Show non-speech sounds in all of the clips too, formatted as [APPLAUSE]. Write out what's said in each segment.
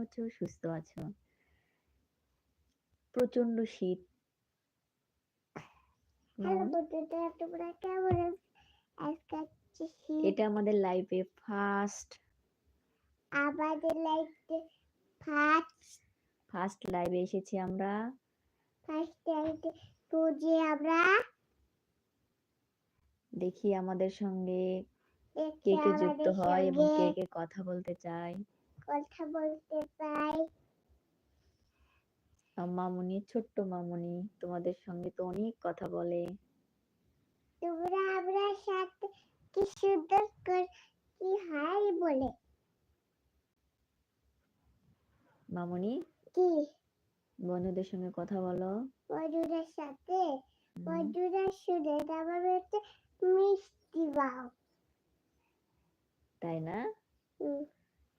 আছো সুস্থ আছো? প্রচণ্ড শীত। এটা আমাদের লাইফে ফার্স্ট আমাদের লাইফে ফার্স্ট ফার্স্ট লাইভে এসেছি আমরা। ফার্স্ট পুজে আমরা। দেখি আমাদের সঙ্গে কে কে যুক্ত হয় এবং কে কে কথা বলতে চায়। কথা বলতে পাই। মামুনি ছোট্ট মামুনি তোমাদের সঙ্গে তো অনেক কথা বলে। তোমরা আমরা সাথে কি সুন্দর করে কি হাই বলে। মামুনি? কি? বন্ধুদের সঙ্গে কথা বলো। বন্ধুদের সাথে? বন্ধুরা শুনে আমার হচ্ছে মিষ্টি বাও তাই না? হুম,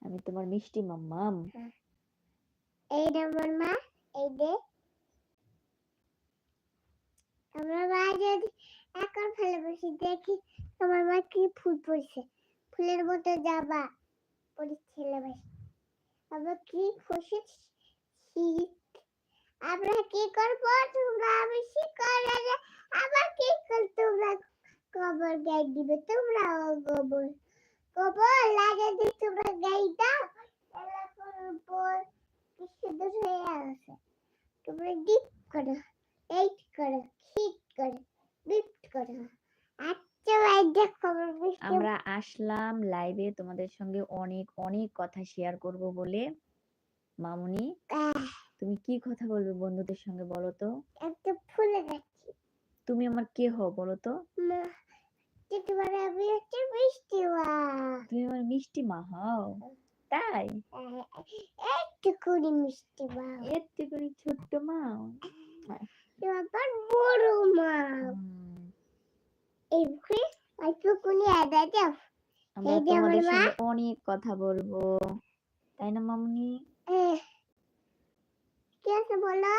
আমি তোমার মিষ্টি মাম্মাম। এই আমার মা এই দে আমার মা যদি এখন ভালোবাসি দেখি আমার মা কি ফুল পড়ছে ফুলের মতো জামা পরে ছেলেবাসি আবার কি খুশি? শীত আমরা কি করব? তোমরা বেশি করে যে আবার কি কর তোমরা কবর গাই দিবে তোমরা গোবর গোবর লাগে যে তোমরা গাই দাও এলা করব কি সুন্দর হয়ে আছে তোমরা ডিপ করো এইট করো হিট করো বিট করো। আচ্ছা আমার আসলাম লাইভে তোমাদের সঙ্গে অনেক অনেক কথা শেয়ার করব বলে। মামুনি তুমি কি কথা বলবে বন্ধুদের সঙ্গে বলো তো? একটা ফুলে যাচ্ছি তুমি আমার কে হও বলো তো? মা তুমি আমার মিষ্টি মা হও। তাই? হ্যাঁ, মিষ্টি মা। ছোট্ট মা। বড় মা। আদা আমরা তোমাদের সঙ্গে অনেক কথা বলব। তাই না মামনি? হ্যাঁ। কে আছে বলো?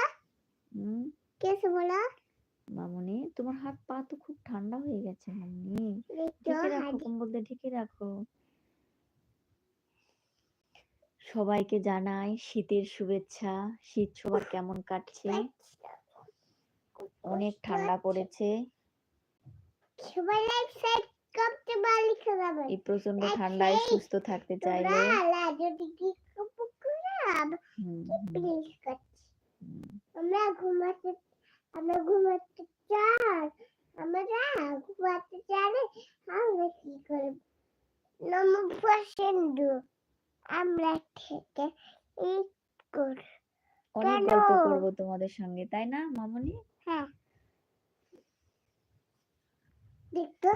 কে আছে বলো? মামনি তোমার হাত পা তো খুব ঠান্ডা হয়ে গেছে মামনি ঢেকে ঢেকে রাখো। সবাইকে জানাই শীতের শুভেচ্ছা। শীত সবার কেমন কাটছে? অনেক ঠান্ডা পড়েছে। এই প্রচণ্ড ঠান্ডায় সুস্থ থাকতে চাইলে। আমরা ঘুমাতে আমরা ঘুমাতে চাই। আমরা ঘুমাতে চাই আমরা কি করব? নম পছন্দ আমরা থেকে এই কর অনেক গল্প করব তোমাদের সঙ্গে তাই না মামুনি? হ্যাঁ। দেখতো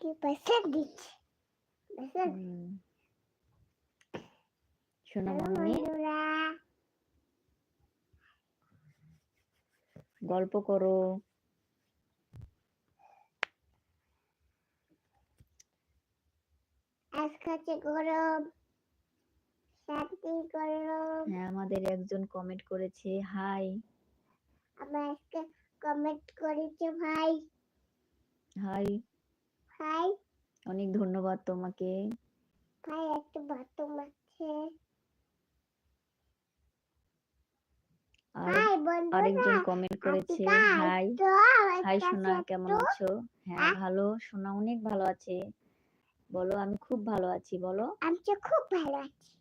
কি পয়সা দিচ্ছে। শোনো মামুনি। গল্প করো। হ্যাঁ আমাদের একজন কমেন্ট করেছে হাই আমরা আজকে কমেন্ট করেছে ভাই। হাই ভাই। অনেক ধন্যবাদ তোমাকে। ভাই একটা বাথরুম আছে। আর আরেকজন কমেন্ট করেছে হাই হাই সোনা কেমন আছো? হ্যাঁ? ভালো সোনা অনেক ভালো আছে। বলো আমি খুব ভালো আছি বলো। আমি খুব ভালো আছি।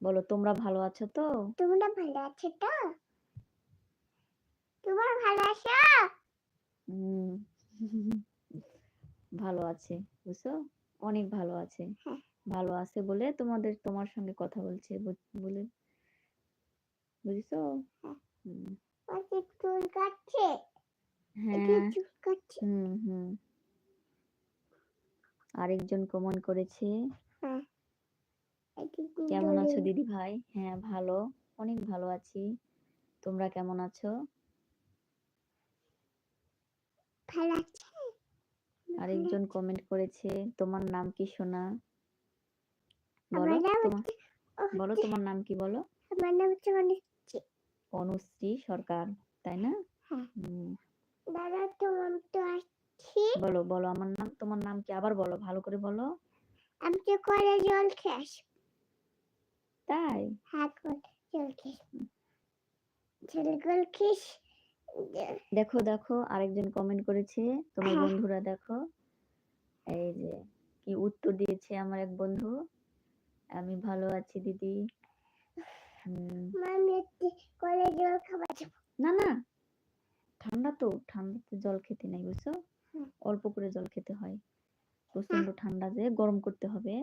বলো তোমরা ভালো আছো তো? তোমরা ভালো আছো তো? তোমরা ভালো আছো। [LAUGHS] ভালো আছে বুঝছ? অনেক ভালো আছে। হ্যাঁ। ভালো আছে বলে তোমাদের তোমার সঙ্গে কথা বলছে বলে। বুঝছ? হ্যাঁ। হ্যাঁ। আরেকজন কমেন্ট করেছে। হ্যাঁ। কেমন আছো দিদি ভাই? হ্যাঁ ভালো। অনেক ভালো আছি। তোমরা কেমন আছো। আরেকজন কমেন্ট করেছে তোমার নাম কি সোনা? বলো তোমার বলো তোমার নাম কি বলো? আমার নাম হচ্ছে অনিক অনুশ্রী সরকার তাই না? হ্যাঁ। দাদা তোমার তো আসছি বলো বলো আমার নাম তোমার নাম কি? আবার বলো ভালো করে বলো। আমি তো করে জল আসব। তাই? হ্যাঁ করে জল আসব। জল খেয়ে দেখো দেখো আরেকজন কমেন্ট করেছে। তোমার হ্যাঁ। বন্ধুরা দেখো। এই যে কি উত্তর দিয়েছে আমার এক বন্ধু? আমি ভালো আছি দিদি। জল খাবার না না। ঠান্ডা তো ঠান্ডাতে জল খেতে নাই বুঝছ? অল্প করে জল খেতে হয়। প্রচণ্ড ঠান্ডা যে গরম করতে হবে।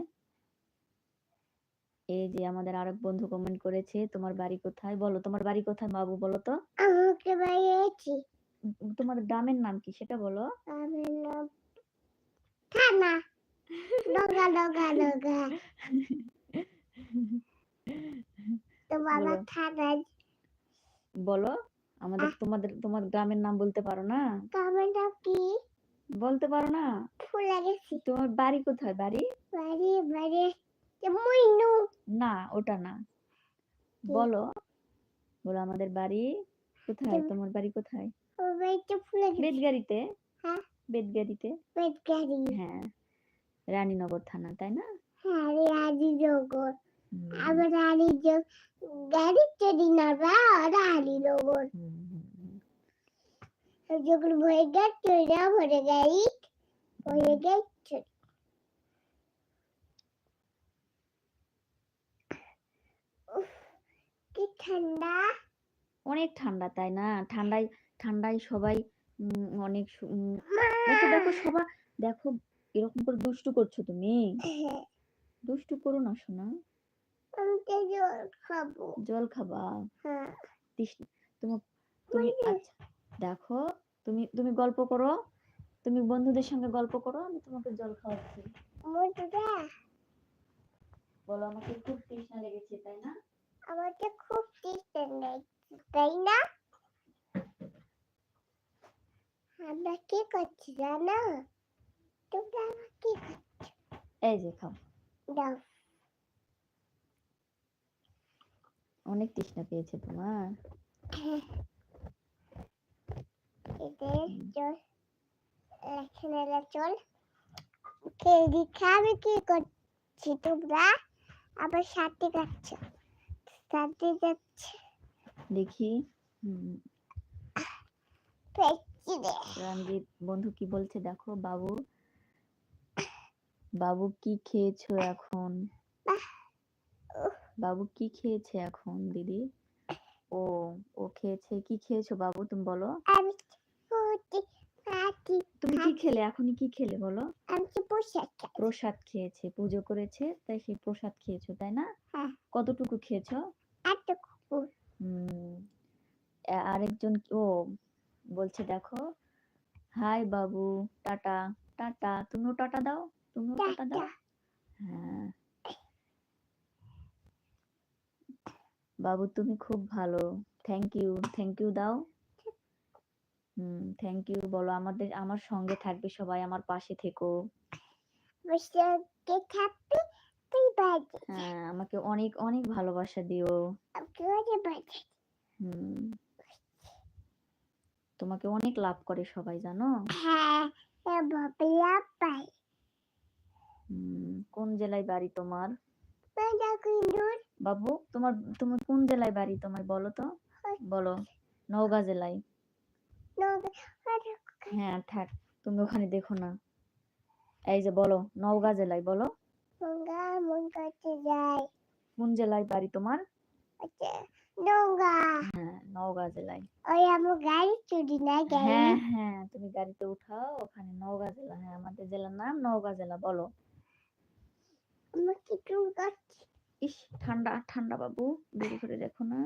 এই যে আমাদের আরেক বন্ধু কমেন্ট করেছে তোমার বাড়ি কোথায়? বলো তোমার বাড়ি কোথায় বাবু বলো তো? আমাকে তোমার গ্রামের নাম কি সেটা বলো? নাম থানা। ডগা ডগা ডগা। [LAUGHS] তো বাবা বলো। বলো আমাদের তোমাদের তোমার গ্রামের নাম বলতে পারো না? কামেটা কি? বলতে পারো না? ফুলে গেছি তোমার বাড়ি কোথায় বাড়ি? বাড়ি বাড়ি মইনু। না ওটা না। বলো বলো আমাদের বাড়ি কোথায়? তোমার বাড়ি কোথায়? ও বাড়িতে ফুলে গেছি বেদগাড়িতে হ্যাঁ। বেদগাড়িতে পেট গাড়ি হ্যাঁ রানীনগর থানা তাই না? হ্যাঁ রাজি চড়ি। যখন চড়া ভরে গাড়ি ভরে কি ঠান্ডা? অনেক ঠান্ডা তাই না? ঠান্ডায় ঠান্ডায় সবাই অনেক দেখো দেখো সবাই দেখো এরকম করে দুষ্টু করছ তুমি। হ্যাঁ, দুষ্টু করো না শোনা জল খাব। জল খাবা? হ্যাঁ। তৃষ্ণা তোমার তুমি আচ্ছা দেখো তুমি তুমি গল্প করো। তুমি বন্ধুদের সঙ্গে গল্প করো আমি তোমাকে জল খাওয়াচ্ছি। বলো আমাকে খুব তৃষ্ণা লেগেছে তাই না? আমাকে খুব টিস্টেন লাগছে তাই না? আমরা কি করছি জানো? তোমরা কি এই যে খাও। দাও। অনেক তৃষ্ণা পেয়েছে তোমার। চল কেজি খাবে কি করছি তোমরা? আবার সাথে যাচ্ছ সাথে যাচ্ছে। দেখি রঞ্জিত বন্ধু কি বলছে দেখো বাবু। বাবু কি খেয়েছো এখন? বাবু কি খেয়েছে এখন দিদি? ও ও খেয়েছে। কি খেয়েছো বাবু তুমি বলো? আমি তুমি কি খেলে? এখনই কি খেলে বলো? আমি খাই প্রসাদ খেয়েছে পুজো করেছে তাই সেই প্রসাদ খেয়েছো তাই না? হ্যাঁ। কতটুকু খেয়েছো? আরেকজন ও বলছে দেখো। হাই বাবু টাটা। টাটা। তুমিও টাটা দাও। তুমিও টাটা দাও। হ্যাঁ। বাবু তুমি খুব ভালো। থ্যাংক ইউ থ্যাংক ইউ দাও। হুম থ্যাংক ইউ বলো। আমাদের আমার সঙ্গে থাকবে সবাই আমার পাশে থেকো। হ্যাঁ আমাকে অনেক অনেক ভালোবাসা দিও। হুম। তোমাকে অনেক লাভ করে সবাই জানো? হ্যাঁ হুম কোন জেলায় বাড়ি তোমার? বাবু, তোমার, তুমি কোন জেলায় বাড়ি তোমার বলো তো? বলো, নওগাঁ জেলায়। হ্যাঁ থাক, তুমি ওখানে দেখো না। এই যে বলো, নওগাঁ জেলায় বলো। কোন জেলায় বাড়ি তোমার? হ্যাঁ নওগাঁ জেলায়। ওই আমার গাড়ি হ্যাঁ হ্যাঁ তুমি গাড়িতে উঠাও, ওখানে নওগাঁ জেলা। হ্যাঁ আমাদের জেলার নাম নওগাঁ জেলা, বলো। কি ইস ঠান্ডা ঠান্ডা বাবু দেরি করে দেখো না।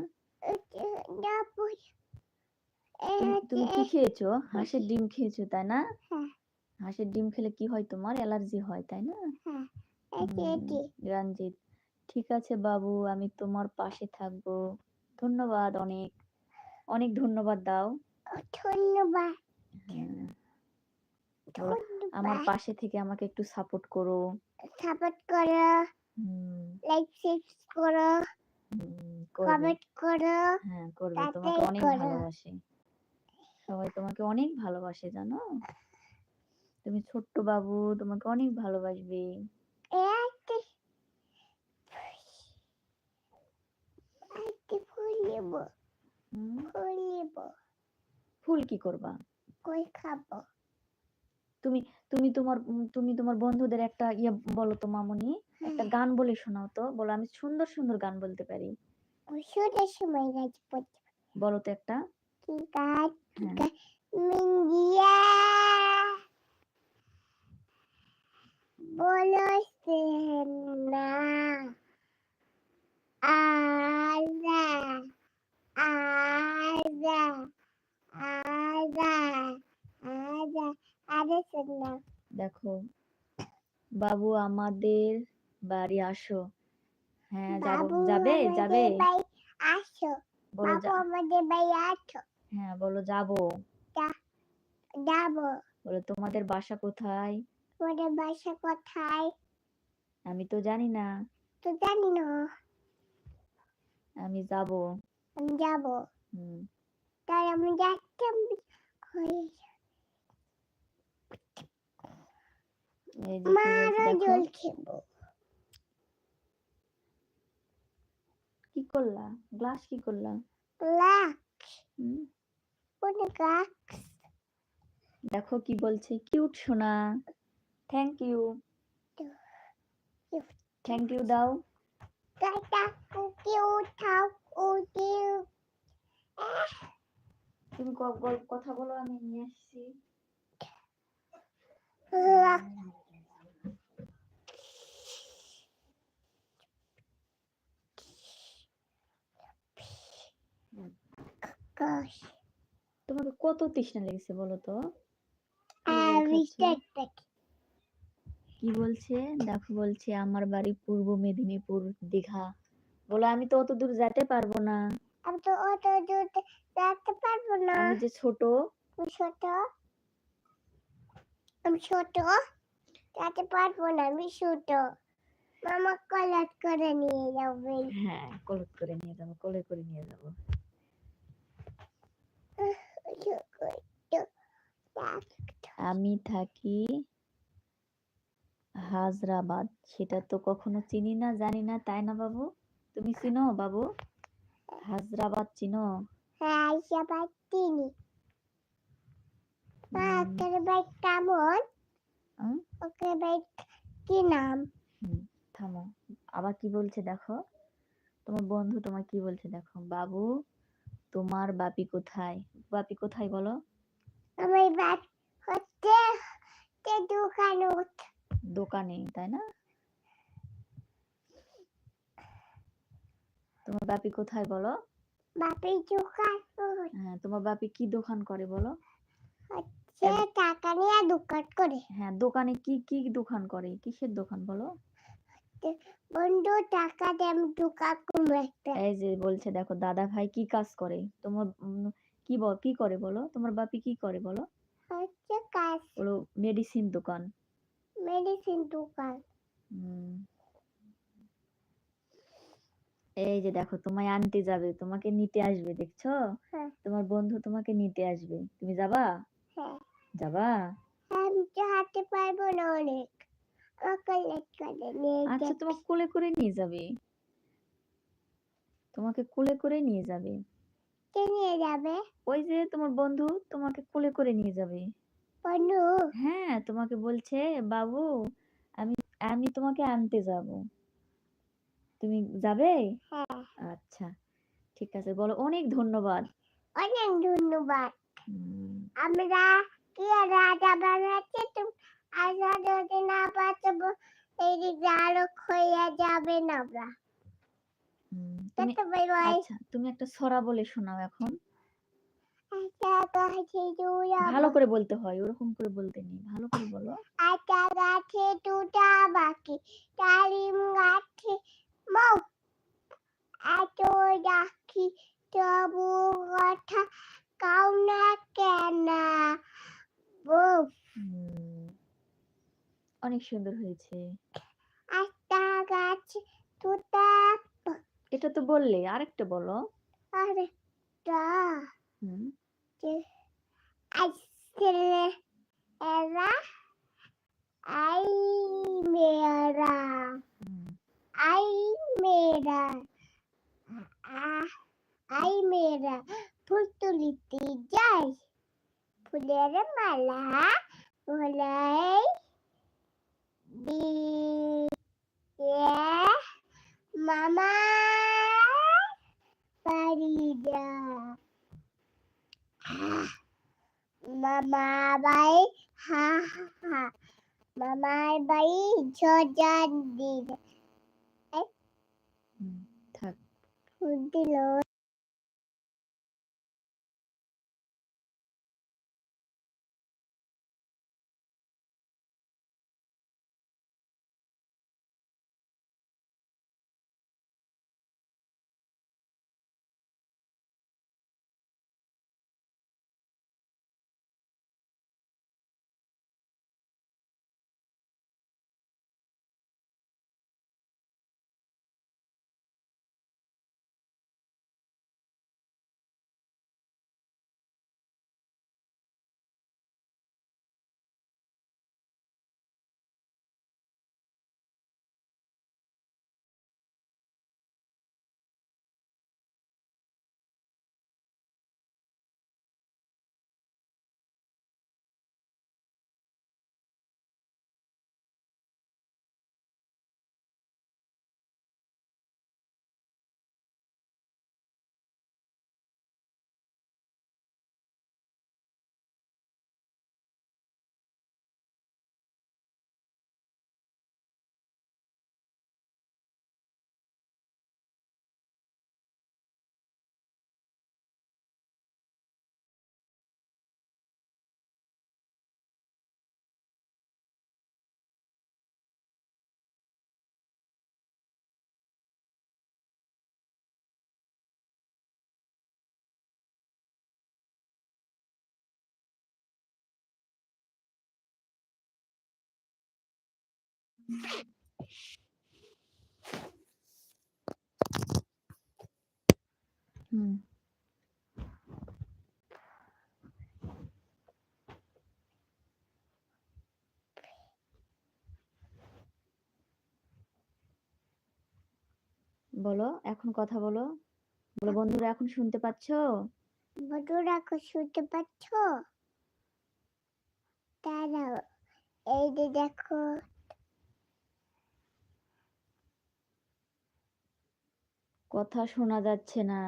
তুমি কি খেয়েছো? হাঁসের ডিম খেয়েছো তাই না? হ্যাঁ। হাঁসের ডিম খেলে কি হয় তোমার? অ্যালার্জি হয় তাই না? এটি রঞ্জিত ঠিক আছে বাবু আমি তোমার পাশে থাকব। ধন্যবাদ অনেক অনেক ধন্যবাদ দাও। ধন্যবাদ। হ্যাঁ, আমার পাশে থেকে আমাকে একটু সাপোর্ট করো। সাপোর্ট করো। লাইক করো কমেন্ট করো হ্যাঁ করবে। তোমাকে অনেক সবাই তোমাকে অনেক ভালোবাসে জানো? তুমি ছোট্ট বাবু তোমাকে অনেক ভালোবাসবে। ফুল কি করবা? কই খাব? তুমি তুমি তোমার তুমি তোমার বন্ধুদের একটা ইয়ে বলো তো মামুনি একটা গান বলে শোনাও তো বলো আমি সুন্দর সুন্দর গান বলতে পারি। ওষুধের সময় গাছ বলো তো একটা। কি গাছ হ্যাঁ। না। শোনা দেখো বাবু আমাদের বাড়ি আসো। হ্যাঁ যাব যাবে যাবে। আসো। বাবু আমাদের বাড়ি আসো। হ্যাঁ বলো যাব। যাব। বলো তোমাদের বাসা কোথায়? তোমাদের বাসা কোথায়? আমি তো জানি না। তো জানি না। আমি যাব। আমি যাব। হুম। তাই আমি যাচ্ছি এই যে কি করলা? গ্লাস কি করলা? দেখো কি বলছে কিউট সোনা। থ্যাংক ইউ থ্যাংক ইউ দাও। তুমি কথা বলো আমি নিয়ে আসছি লাখ গাছ তোমাকে কত তৃষ্ণা লেগেছে বলো তো? কি? বলছে? দেখো বলছে আমার বাড়ি পূর্ব মেদিনীপুর দীঘা। বলো আমি তো অত দূর যেতে পারব না। আমি তো অত দূর যেতে পারব না। আমি যে ছোট। আমি ছোট। আমি ছোট। যেতে পারব না আমি ছোট। মামা কলাট করে নিয়ে যাবে হ্যাঁ কলেজ করে নিয়ে যাব কোলে করে নিয়ে যাব। আমি থাকি হাজরাবাদ। সেটা তো কখনো চিনি না জানি না তাই না বাবু? তুমি চিনো বাবু? হাজরাবাদ চিনো? পাচ্ছিনি ওকে বাইক কেমন? ওকে বাইক কি নাম? থামো। আবার কি বলছে দেখো? তোমার বন্ধু তোমার কি বলছে দেখো? বাবু তোমার বাপি কোথায়? বাপি কোথায় বলো? আমার বাপ হচ্ছে তে দোকান দোকানে তাই না? তোমার বাপি কোথায় বলো? বাপের দোকান হ্যাঁ তোমার বাপি কি দোকান করে বলো? সে টাকা নিয়ে দোকান করে। হ্যাঁ দোকানে কি কি দোকান করে? কিসের দোকান বলো? বন্ধু টাকা দিয়ে আমি দোকান করব একটা। এই যে বলছে দেখো দাদা ভাই কি কাজ করে? তোমার কি বল কি করে বলো? তোমার বাপি কি করে বলো? হচ্ছে কাজ। বলো মেডিসিন দোকান। মেডিসিন দোকান। হুম। এই যে দেখো তোমায় আনতে যাবে তোমাকে নিতে আসবে দেখছ? হ্যাঁ। তোমার বন্ধু তোমাকে নিতে আসবে। তুমি যাবা? হ্যাঁ। যাবা? আমি তো হাঁটতে পারব না অনেক। আচ্ছা। তোমাকে কোলে করে নিয়ে যাবে। তোমাকে কোলে করে নিয়ে যাবে। কে নিয়ে যাবে? ওই যে তোমার বন্ধু তোমাকে কোলে করে নিয়ে যাবে। বন্ধু হ্যাঁ তোমাকে বলছে বাবু আমি আমি তোমাকে আনতে যাব। তুমি যাবে? হ্যাঁ। আচ্ছা ঠিক আছে বলো অনেক ধন্যবাদ। অনেক ধন্যবাদ। আমরা কি রাজা বানাচ্ছি? তুমি আশা যদি না পারব এইদিকে আরও খইয়া যাবে না আমরা। তুমি আচ্ছা তুমি একটা ছড়া বলে শোনাও এখন। আচ্ছা ভালো করে বলতে হয় ওরকম করে বলতে নেই ভালো করে বলো। আচ্ছা গাছে দুটা বাকি। ডালিম গাছে মৌ। এত ডাকি তবু কথা কাউ না কেন? অনেক সুন্দর হয়েছে। একটা গাছে দুটা এটা তো বললে আরেকটা বলো। আরেকটা। হুম। ছেলে এরা আই মেরা আই মেরা আই মেরা ফুল তুলিতে যাই। ফুলের মালা ফুলাই দিয়ে মামা বাড়ি যা মামা বাড়ি হা হা হা মামার বাড়ি ঝজান দিন হুম, থাক হুম বলো, এখন কথা বলো। বলো, বন্ধুরা, এখন শুনতে পাচ্ছো? বন্ধুরা কি শুনতে পাচ্ছ? দাঁড়াও, এই যে দেখো কথা শোনা যাচ্ছে না।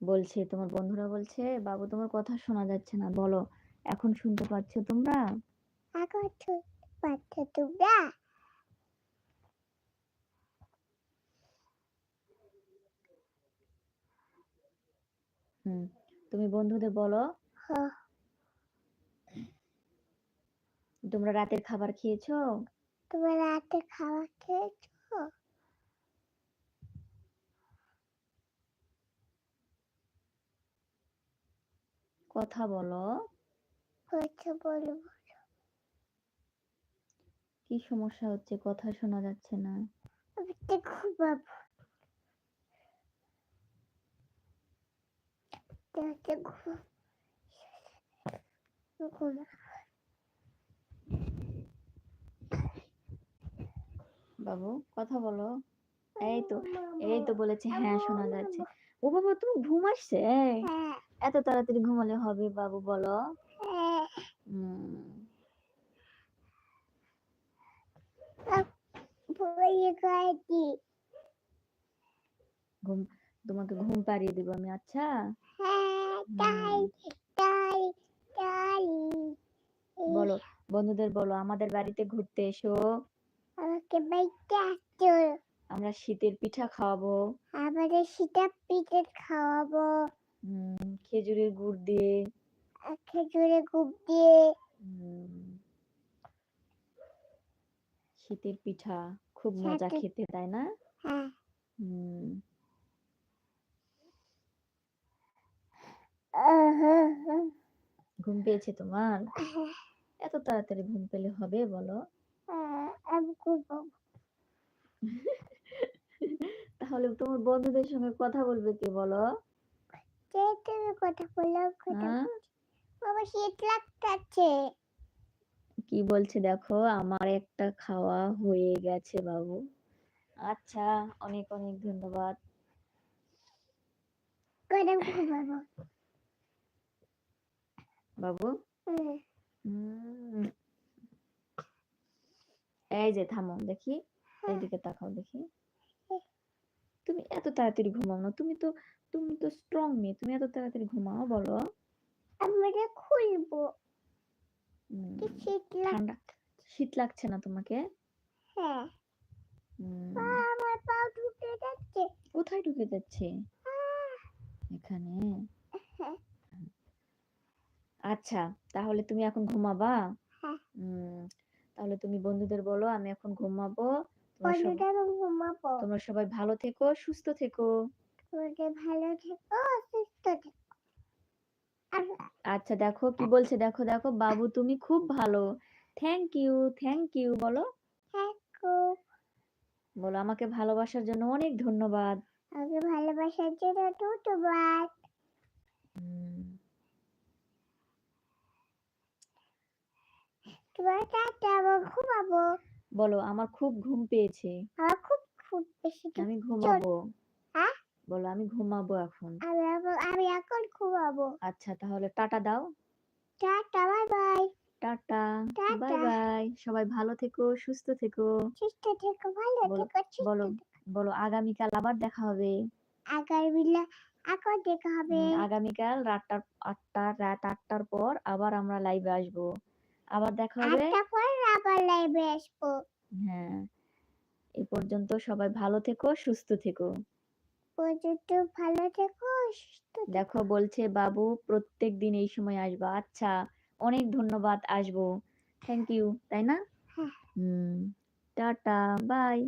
বলছে তোমার বন্ধুরা বলছে বাবু তোমার কথা শোনা যাচ্ছে না। বলো এখন শুনতে পাচ্ছো তোমরা? এখন শুনতে পাচ্ছ তোমরা? হুম তুমি বন্ধুদের বলো। তোমরা রাতের খাবার খেয়েছো? তোমরা রাতে খাওয়া খেয়েছো? কথা বলো। হচ্ছে বলব কি সমস্যা হচ্ছে? কথা শোনা যাচ্ছে না। আমি তো ঘুমাবো। বাবু কথা বলো। এই তো এই তো বলেছে হ্যাঁ শোনা যাচ্ছে। ও বাবা তুমি ঘুম আসছে? হ্যাঁ। এত তাড়াতাড়ি ঘুমালে হবে বাবু বলো? ঘুম তোমাকে ঘুম পাড়িয়ে দেবো আমি আচ্ছা? বলো বন্ধুদের বলো আমাদের বাড়িতে ঘুরতে এসো। আমাকে আমরা শীতের পিঠা খাওয়াবো। আমাদের সীতা পিঠে খাওয়াবো। খেজুরের গুড় দিয়ে। আর খেজুরে গুপ দিয়ে। শীতের পিঠা খুব মজা খেতে তাই না? হ্যাঁ। হুম। ঘুম পেয়েছে তোমার? এত তাড়াতাড়ি ঘুম পেলে হবে বলো। ঘুমাবো। তাহলে তোমার বন্ধুদের সঙ্গে কথা বলবে কে বলো? কথা কথা হ্যাঁ? বাবা শীত লাগতেছে। কি বলছে দেখো আমার একটা খাওয়া হয়ে গেছে বাবু। আচ্ছা অনেক অনেক ধন্যবাদ। বাবু। এই যে থামো দেখি। হ্যাঁ। এইদিকে তাকাও দেখি। তুমি এত তাড়াতাড়ি ঘুমাও না তুমি তো তুমি তো স্ট্রং মেয়ে তুমি এত তাড়াতাড়ি ঘুমাও বলো। আমি এটা খুলবো ঠান্ডা শীত লাগছে না তোমাকে? হ্যাঁ। আমার পা ঢুকে যাচ্ছে। কোথায় ঢুকে যাচ্ছে? এখানে? হ্যাঁ। আচ্ছা তাহলে তুমি এখন ঘুমাবা? হ্যাঁ। তাহলে তুমি বন্ধুদের বলো আমি এখন ঘুমাবো। তোমরা সবাই ভালো থেকো সুস্থ থেকো। তোমরা ভালো থেকো সুস্থ থেকো। আচ্ছা দেখো কি বলছে? দেখো দেখো বাবু তুমি খুব ভালো। থ্যাংক ইউ থ্যাংক ইউ বলো। বলো আমাকে ভালোবাসার জন্য অনেক ধন্যবাদ। আমাকে ভালোবাসার জন্য ধন্যবাদ। তোমার টাটা আমার ঘুমাবো? বলো আমার খুব ঘুম পেয়েছে। আমার খুব খুব বেশি আমি ঘুমাবো? বলো আমি ঘুমাবো এখন। আমি এখন- আমি এখন ঘুমাবো। আচ্ছা তাহলে টাটা দাও। Tata bye bye. Tata. Bye bye. সবাই ভালো থেকো সুস্থ থেকো। সুস্থ থেকো ভালো থেকো বলো। বলো আগামীকাল আবার দেখা হবে। আগামীকাল এখন দেখা হবে। আগামীকাল রাতটার আটটা রাত আটটার পর আবার আমরা লাইভে আসব। আবার দেখা হবে। আটটা পর আবার লাইভে আসব। হ্যাঁ এ পর্যন্ত সবাই ভালো থেকো সুস্থ থেকো। পর্যন্ত ভালো থেকো দেখো বলছে বাবু প্রত্যেক দিন এই সময় আসব। আচ্ছা অনেক ধন্যবাদ আসব। থ্যাংক ইউ তাই না? হ্যাঁ। হুম টাটা বাই।